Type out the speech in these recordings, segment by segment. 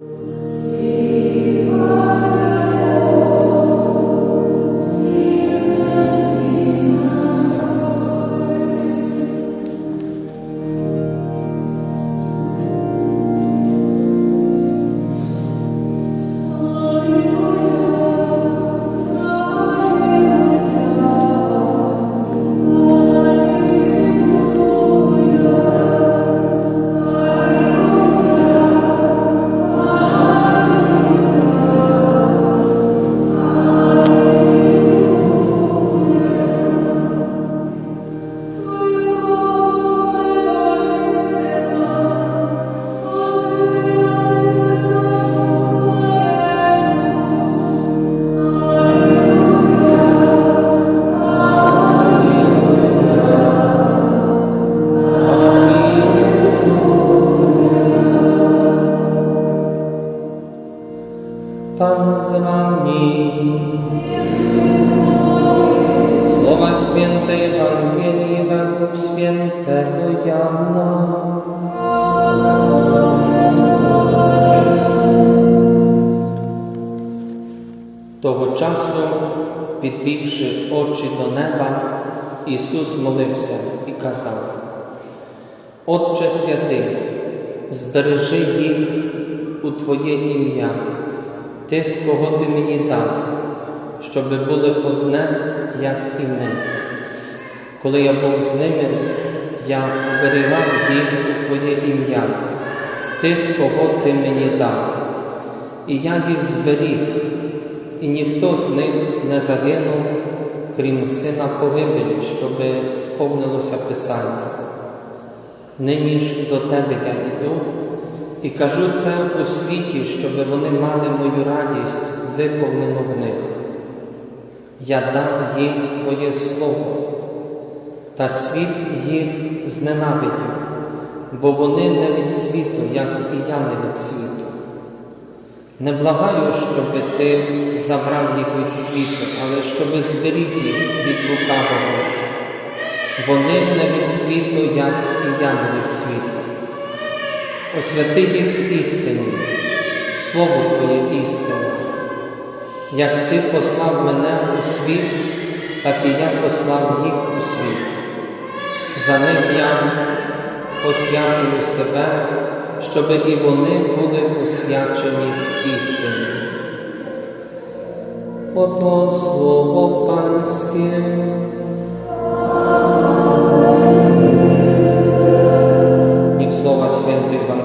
you Отче святий, збережи їх у Твоє ім'я, тих, кого Ти мені дав, щоби були одне, як і ми. Коли я був з ними, я оберігав їх у Твоє ім'я, тих, кого Ти мені дав, і я їх зберіг, і ніхто з них не загинув, крім сина погибелі, щоби сповнилося Писання. Нині ж до тебе я йду і кажу це у світі, щоб вони мали мою радість виповнену в них. Я дав їм Твоє Слово, та світ їх зненавидів, бо вони не від світу, як і я не від світу. Не благаю, щоби ти забрав їх від світу, але щоби зберіг їх від лукавого. Вони не від світу, як і я не від світу. Освяти їх в істині, Слово Твоє істине. Як Ти послав мене у світ, так і я послав їх у світ. За них я освячую себе, щоби і вони були освячені в істині. Ото слово панське.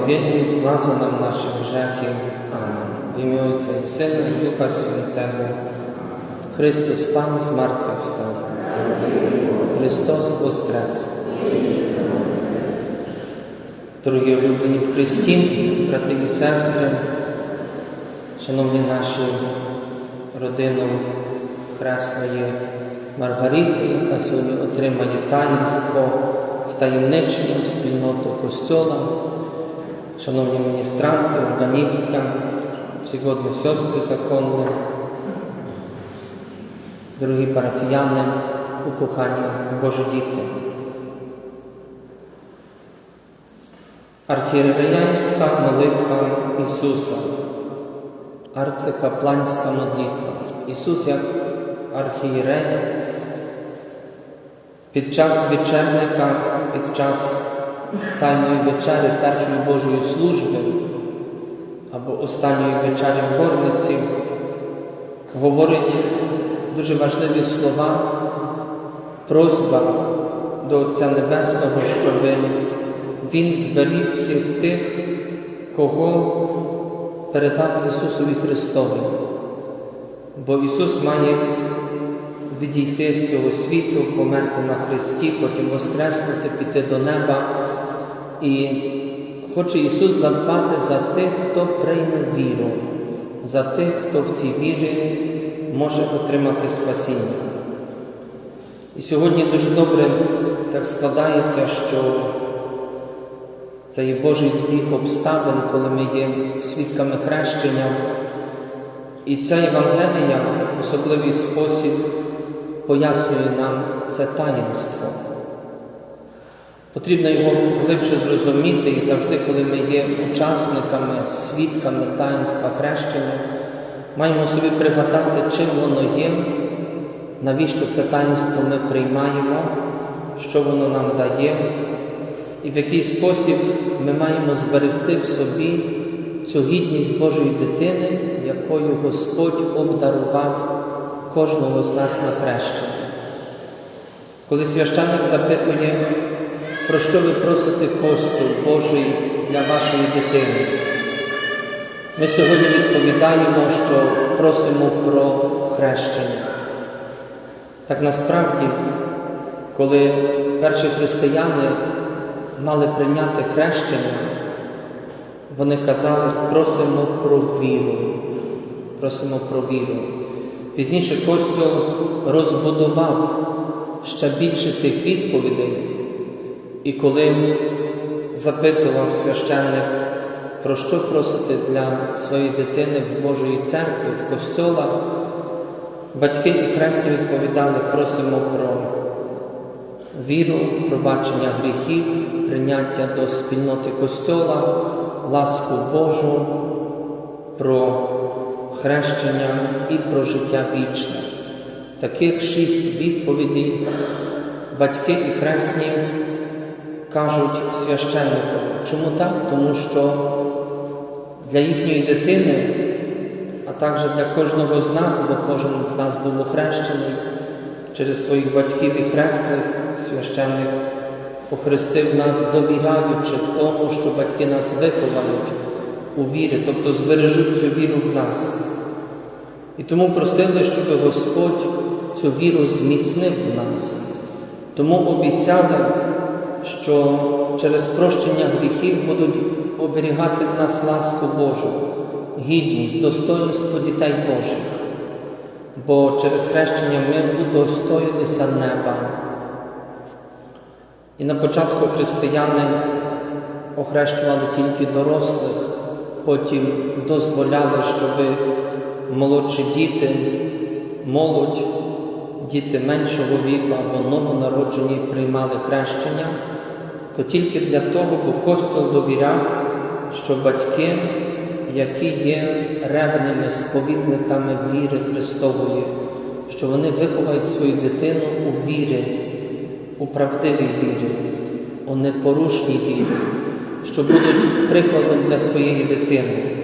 Świętej Ewangelii zgładzą nam nasze grzechy. Amen. W imię Ojca i Syna i Ducha Świętego. Chrystus Pan zmartwychwstał. Христос Воскрес. Дорогі улюблені в Христі, брати і сестри, шановні наші родину Хресної Маргарити, яка сьогодні отримає таїнство втаємничення в спільноту Костьола, шановні міністранти, органістка, всі годні сестри законні, дорогі парафіяни, укохані Божі діти. Архієреяйська молитва Ісуса, арцикапланська молитва. Ісус як архієрей під час вечерника, під час Тайної вечері першої Божої служби або останньої вечері в горниці говорить дуже важливі слова, просьба до Отця Небесного, щоб Він зберіг всіх тих, кого передав Ісусові Христові. Бо Ісус має відійти з цього світу, померти на Христі, потім воскреснути, піти до неба. І хоче Ісус задбати за тих, хто прийме віру, за тих, хто в цій вірі може отримати спасіння. І сьогодні дуже добре так складається, що це є Божий збіг обставин, коли ми є свідками хрещення. І ця Євангелія в особливий спосіб пояснює нам це таїнство. Потрібно його глибше зрозуміти і завжди, коли ми є учасниками, свідками таїнства хрещення, маємо собі пригадати, чим воно є, навіщо це таїнство ми приймаємо, що воно нам дає, і в який спосіб ми маємо зберегти в собі цю гідність Божої дитини, якою Господь обдарував кожного з нас на хрещення. Коли священник запитує, про що ви просите костюм Божий для вашої дитини, ми сьогодні відповідаємо, що просимо про хрещення. Так насправді, коли перші християни мали прийняти хрещення, вони казали, просимо про віру, просимо про віру. Пізніше Костюл розбудував ще більше цих відповідей, і коли запитував священник, про що просити для своєї дитини в Божої церкві, в костьола, батьки і хресні відповідали, просимо про віру, пробачення гріхів, прийняття до спільноти Костьола, ласку Божу, про хрещення і про життя вічне. Таких шість відповідей батьки і хресні кажуть священнику. Чому так? Тому що для їхньої дитини, а також для кожного з нас, бо кожен з нас був охрещений через своїх батьків і хресних, священник охрестив нас, довіряючи тому, що батьки нас виховають у вірі, тобто збережуть цю віру в нас. І тому просили, щоб Господь цю віру зміцнив в нас. Тому обіцяли, що через прощення гріхів будуть оберігати в нас ласку Божу, гідність, достоинство дітей Божих. Бо через хрещення ми удостоїлися неба. І на початку християни охрещували тільки дорослих, потім дозволяли, щоб молодші діти, молодь, діти меншого віку або новонароджені приймали хрещення, то тільки для того, бо Костюл довіряв, що батьки, які є ревними сповідниками віри Христової, що вони виховають свою дитину у вірі, у правдивій вірі, у непорушній вірі, що будуть прикладом для своєї дитини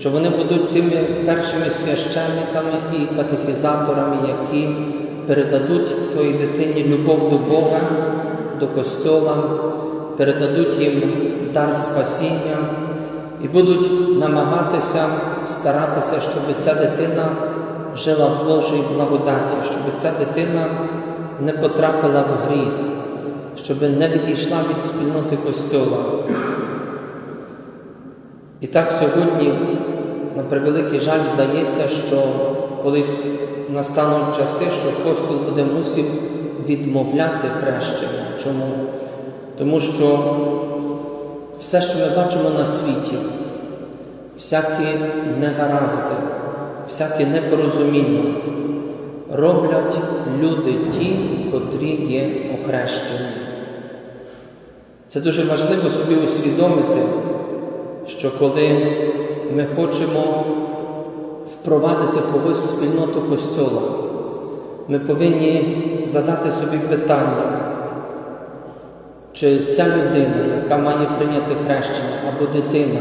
що вони будуть цими першими священниками і катехізаторами, які передадуть своїй дитині любов до Бога, до Костьола, передадуть їм дар спасіння і будуть намагатися старатися, щоб ця дитина жила в Божій благодаті, щоб ця дитина не потрапила в гріх, щоб не відійшла від спільноти Костьола. І так сьогодні, на превеликий жаль, здається, що колись настануть часи, що Костюл буде мусив відмовляти хрещення. Чому? Тому що все, що ми бачимо на світі, всякі негаразди, всяке непорозуміння роблять люди ті, котрі є охрещені. Це дуже важливо собі усвідомити що коли ми хочемо впровадити когось в спільноту Костьола, ми повинні задати собі питання, чи ця людина, яка має прийняти хрещення, або дитина,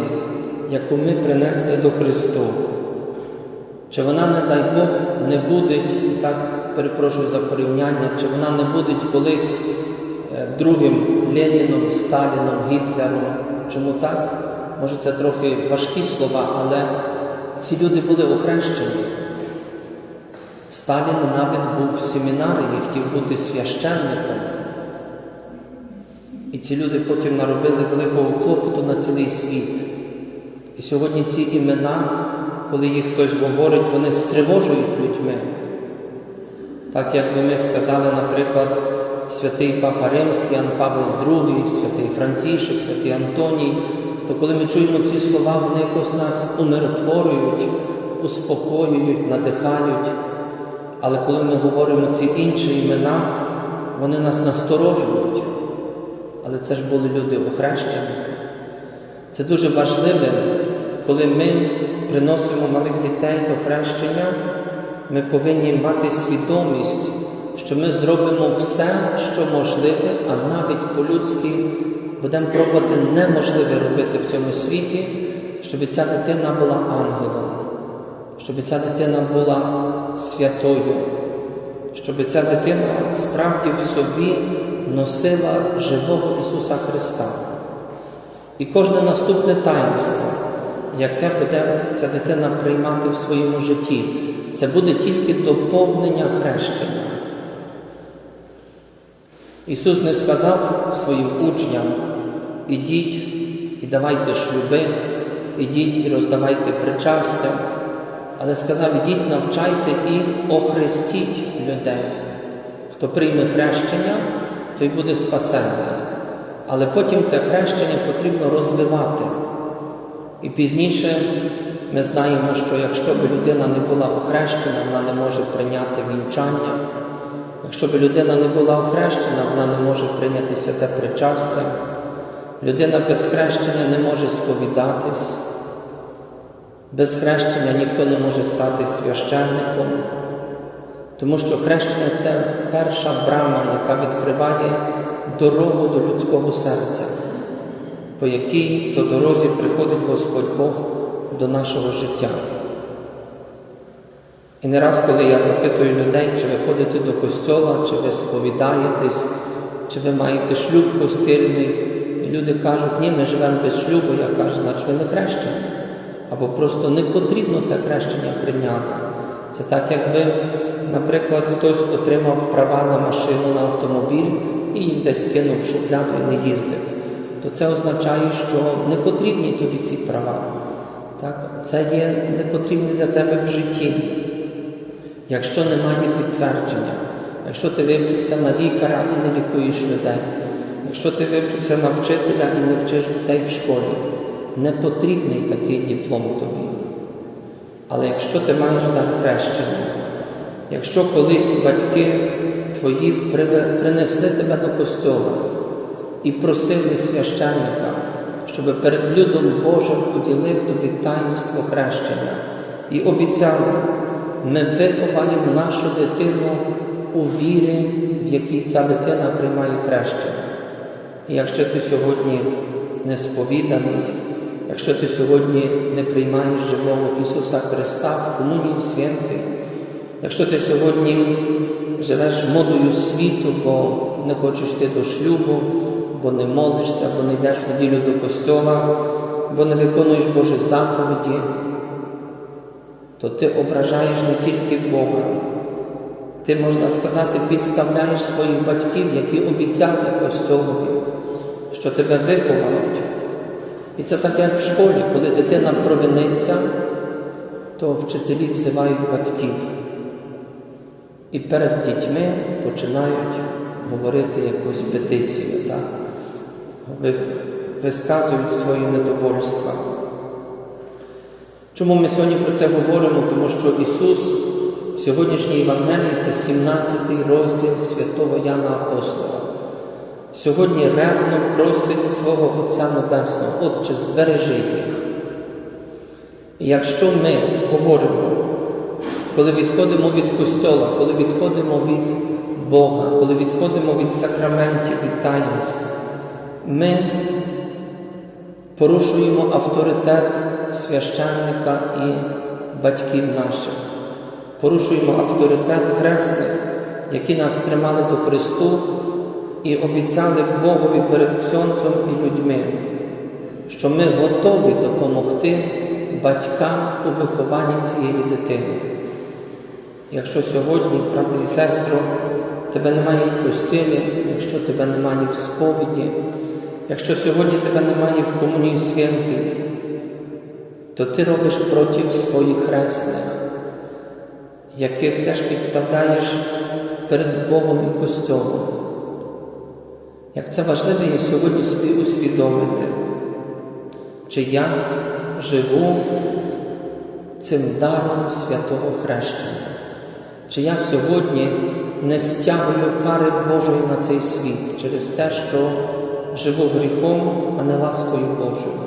яку ми принесли до Христу, чи вона, не дай Бог, не буде, і так перепрошую за порівняння, чи вона не буде колись е, другим Леніном, Сталіном, Гітлером. Чому так? Може, це трохи важкі слова, але ці люди були охрещені. Сталін навіть був в семінарії, хотів бути священником. І ці люди потім наробили великого клопоту на цілий світ. І сьогодні ці імена, коли їх хтось говорить, вони стривожують людьми. Так як би ми сказали, наприклад, святий Папа Римський, Ан Павел II, святий Францішек, святий Антоній, то коли ми чуємо ці слова, вони якось нас умиротворюють, успокоюють, надихають. Але коли ми говоримо ці інші імена, вони нас насторожують. але це ж були люди охрещені. Це дуже важливо, коли ми приносимо малих дітей до хрещення, ми повинні мати свідомість, що ми зробимо все, що можливе, а навіть по-людськи будемо пробувати неможливе робити в цьому світі, щоб ця дитина була ангелом, щоб ця дитина була святою, щоб ця дитина справді в собі носила живого Ісуса Христа. І кожне наступне таїнство, яке буде ця дитина приймати в своєму житті, це буде тільки доповнення хрещення. Ісус не сказав своїм учням, ідіть і давайте шлюби, ідіть і роздавайте причастя, але сказав, ідіть, навчайте і охрестіть людей. Хто прийме хрещення, той буде спасенний. Але потім це хрещення потрібно розвивати. І пізніше ми знаємо, що якщо б людина не була охрещена, вона не може прийняти вінчання. Якщо б людина не була охрещена, вона не може прийняти святе причастя. Людина без хрещення не може сповідатись. Без хрещення ніхто не може стати священником, тому що хрещення це перша брама, яка відкриває дорогу до людського серця, по якій до дорозі приходить Господь Бог до нашого життя. І не раз, коли я запитую людей, чи ви ходите до костьола, чи ви сповідаєтесь, чи ви маєте шлюб постільний, і люди кажуть, ні, ми живемо без шлюбу, я кажу, значить ви не хрещені. Або просто не потрібно це хрещення прийняти. Це так, якби, наприклад, хтось отримав права на машину, на автомобіль і десь кинув в шуфляду і не їздив. То це означає, що не потрібні тобі ці права. Так? Це є не потрібні для тебе в житті. Якщо немає підтвердження, якщо ти вивчився на лікаря і не лікуєш людей, якщо ти вивчився на вчителя і не вчиш дітей в школі, не потрібний такий диплом тобі. Але якщо ти маєш дар хрещення, якщо колись батьки твої принесли тебе до костьола і просили священника, щоб перед людом Божим поділив тобі таїнство хрещення і обіцяли, ми виховаємо нашу дитину у вірі, в якій ця дитина приймає хрещення. І якщо ти сьогодні не сповіданий, якщо ти сьогодні не приймаєш живого Ісуса Христа в комунії святий, якщо ти сьогодні живеш модою світу, бо не хочеш йти до шлюбу, бо не молишся, бо не йдеш в неділю до костьола, бо не виконуєш Божі заповіді, то ти ображаєш не тільки Бога, ти, можна сказати, підставляєш своїх батьків, які обіцяли костьолові, що тебе виховають. І це так, як в школі, коли дитина провиниться, то вчителі взивають батьків. І перед дітьми починають говорити якусь петицію, так? висказують свої недовольства. Чому ми сьогодні про це говоримо? Тому що Ісус в сьогоднішній Євангелії це 17 розділ святого Яна Апостола. Сьогодні ревно просить свого Отця Небесного, Отче, збережи їх. І якщо ми говоримо, коли відходимо від Костьола, коли відходимо від Бога, коли відходимо від сакраментів, від таїнств, ми порушуємо авторитет священника і батьків наших, порушуємо авторитет хресних, які нас тримали до Христу і обіцяли Богові перед Ксьонцем і людьми, що ми готові допомогти батькам у вихованні цієї дитини. Якщо сьогодні, брати і сестро, тебе немає в костілі, якщо тебе немає в сповіді, якщо сьогодні тебе немає в комунії святих, то ти робиш проти своїх хресних, яких теж підставляєш перед Богом і Костьолом. Як це важливо є сьогодні собі усвідомити, чи я живу цим даром святого хрещення, чи я сьогодні не стягую кари Божої на цей світ через те, що живу гріхом, а не ласкою Божою.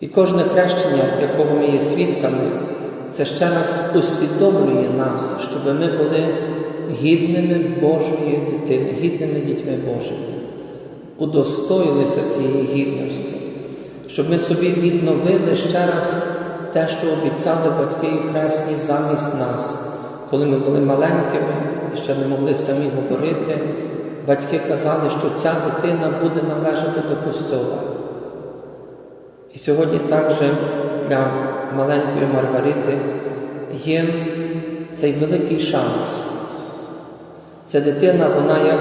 І кожне хрещення, якого ми є свідками, це ще раз усвідомлює нас, щоб ми були гідними Божої дитини, гідними дітьми Божими, удостоїлися цієї гідності, щоб ми собі відновили ще раз те, що обіцяли батьки і хресні замість нас. Коли ми були маленькими і ще не могли самі говорити, батьки казали, що ця дитина буде належати до костьола. І сьогодні також для маленької Маргарити є цей великий шанс. Ця дитина, вона як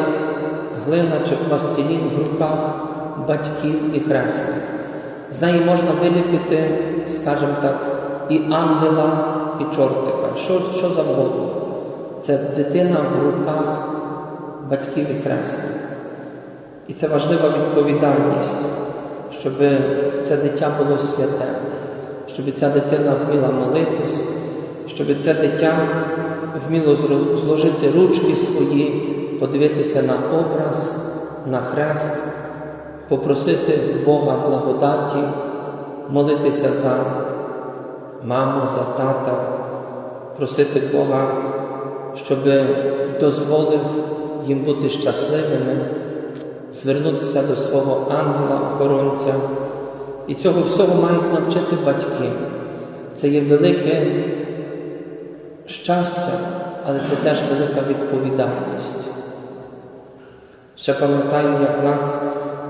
глина чи пластилін в руках батьків і хресних. З неї можна виліпити, скажімо так, і ангела, і чортика, що, що завгодно. Це дитина в руках батьків і хресних. І це важлива відповідальність, щоб це дитя було святе, щоб ця дитина вміла молитись, щоб це дитя вміло зложити ручки свої, подивитися на образ, на хрест, попросити в Бога благодаті, молитися за маму, за тата, просити Бога, щоб дозволив їм бути щасливими, звернутися до свого ангела-охоронця. І цього всього мають навчити батьки. Це є велике щастя, але це теж велика відповідальність. Ще пам'ятаю, як нас,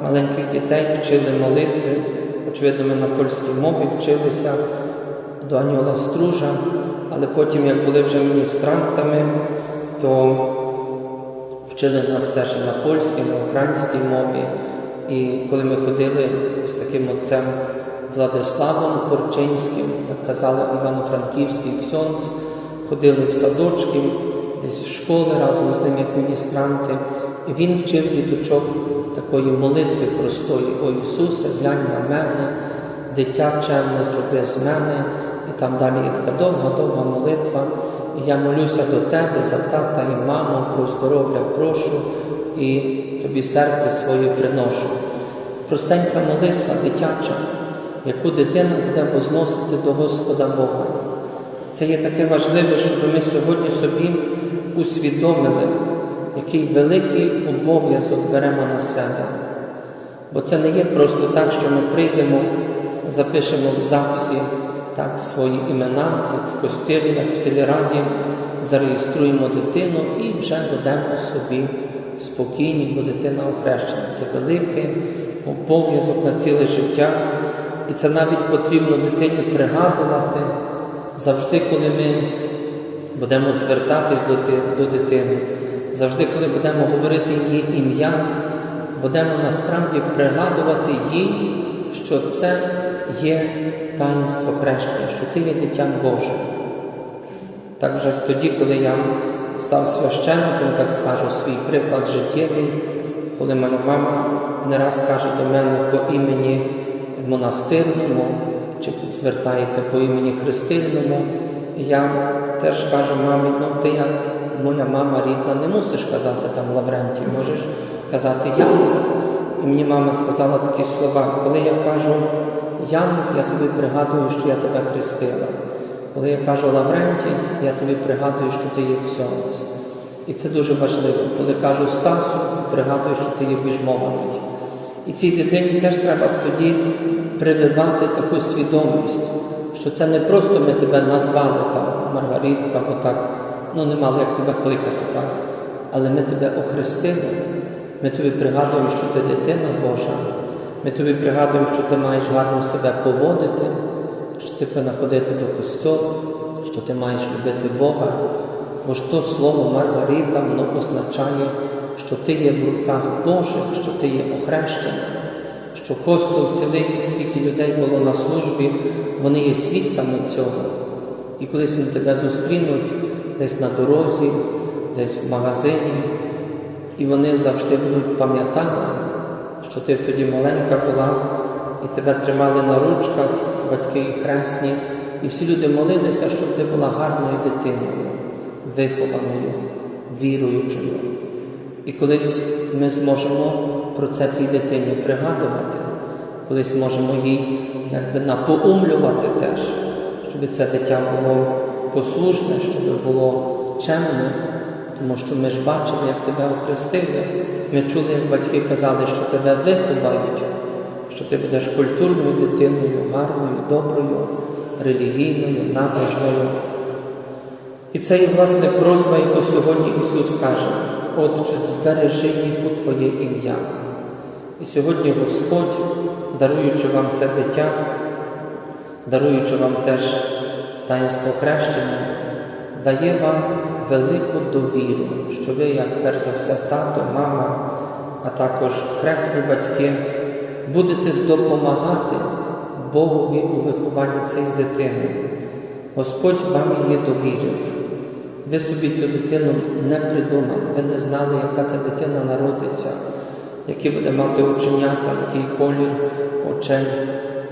маленьких дітей, вчили молитви. Очевидно, ми на польській мові вчилися до Аніола Стружа, але потім, як були вже міністрантами, то вчили нас теж на польській, на українській мові. І коли ми ходили з таким отцем Владиславом Корчинським, як казали Івано-Франківський ксьонц, ходили в садочки, десь в школи разом з ним як міністранти. І він вчив діточок такої молитви простої, О Ісусе, глянь на мене, дитя чемне зроби з мене. І там далі є така довга-довга молитва. Я молюся до тебе за тата і маму, про здоров'я прошу і тобі серце своє приношу. Простенька молитва дитяча, яку дитина буде возносити до Господа Бога. Це є таке важливе, щоб ми сьогодні собі усвідомили, який великий обов'язок беремо на себе. Бо це не є просто так, що ми прийдемо, запишемо в ЗАГСі так, свої імена, так в костілі, як в сільраді, зареєструємо дитину і вже будемо собі спокійні, бо дитина охрещена. Це великий обов'язок на ціле життя. І це навіть потрібно дитині пригадувати завжди, коли ми будемо звертатись до, дитини, завжди, коли будемо говорити її ім'я, будемо насправді пригадувати їй, що це є таїнство хрещення, що ти є дитям Божим. Так вже тоді, коли я став священником, так скажу свій приклад життєвий, коли моя мама не раз каже до мене по імені монастирному, чи звертається по імені хрестильному, я теж кажу мамі, ну ти як моя мама рідна, не мусиш казати там Лаврентій, можеш казати Яник. І мені мама сказала такі слова, коли я кажу Яник, я тобі пригадую, що я тебе хрестила. Коли я кажу Лаврентій, я тобі пригадую, що ти є ксьонець. І це дуже важливо. Коли кажу Стасу, ти пригадуєш, що ти є біжмований. І цій дитині теж треба тоді прививати таку свідомість, що це не просто ми тебе назвали там Маргаритка, бо так, ну не мали як тебе кликати, так? Але ми тебе охрестили, ми тобі пригадуємо, що ти дитина Божа, ми тобі пригадуємо, що ти маєш гарно себе поводити, що ти повинна до костьолу, що ти маєш любити Бога. Бо ж то слово Маргарита, воно означає, що ти є в руках Божих, що ти є охрещена, що костюл цілий, скільки людей було на службі, вони є свідками цього. І колись вони тебе зустрінуть десь на дорозі, десь в магазині, і вони завжди будуть пам'ятати, що ти тоді маленька була, і тебе тримали на ручках, батьки і хресні, і всі люди молилися, щоб ти була гарною дитиною, вихованою, віруючою. І колись ми зможемо про це цій дитині пригадувати, колись можемо їй якби напоумлювати теж, щоб це дитя було послушне, щоб було чемне, тому що ми ж бачили, як тебе охрестили. Ми чули, як батьки казали, що тебе виховають, що ти будеш культурною дитиною, гарною, доброю, релігійною, набожною. І це є власне просьба, яку сьогодні Ісус каже, Отче, збережи їх у Твоє ім'я. І сьогодні Господь, даруючи вам це дитя, даруючи вам теж таїнство хрещення, дає вам велику довіру, що ви, як перш за все, тато, мама, а також хресні батьки, будете допомагати Богові у вихованні цієї дитини. Господь вам її довірив. Ви собі цю дитину не придумали, ви не знали, яка ця дитина народиться, які буде мати оченята, який колір очей,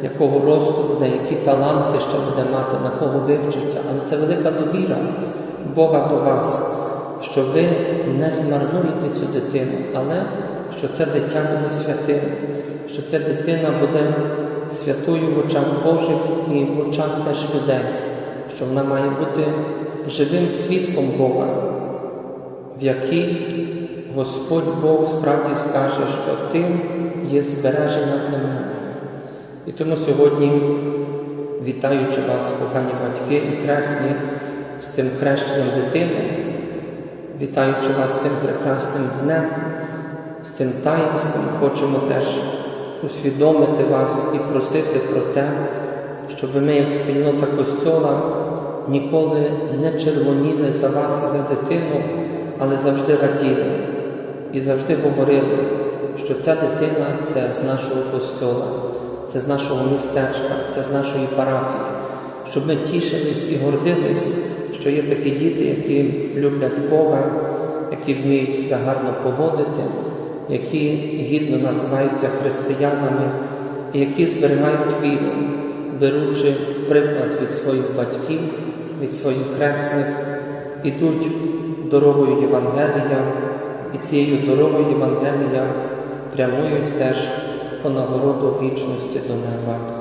якого росту буде, які таланти ще буде мати, на кого вивчиться. Але це велика довіра Бога до вас, що ви не змарнуєте цю дитину, але що це дитя буде святим, що ця дитина буде святою в очах Божих і в очах теж людей, що вона має бути живим свідком Бога, в якій Господь Бог справді скаже, що ти є збережена для мене. І тому сьогодні, вітаючи вас, кохані батьки і хресні, з цим хрещенням дитини, вітаючи вас з цим прекрасним днем, з цим таїнством, хочемо теж усвідомити вас і просити про те, щоб ми, як спільнота Костьола, ніколи не червоніли за вас і за дитину, але завжди раділи і завжди говорили, що ця дитина це з нашого костьола, це з нашого містечка, це з нашої парафії, щоб ми тішились і гордились, що є такі діти, які люблять Бога, які вміють себе гарно поводити, які гідно називаються християнами, і які зберігають віру, беручи приклад від своїх батьків, від своїх хресних, ідуть дорогою Євангелія, і цією дорогою Євангелія прямують теж по нагороду вічності до неба.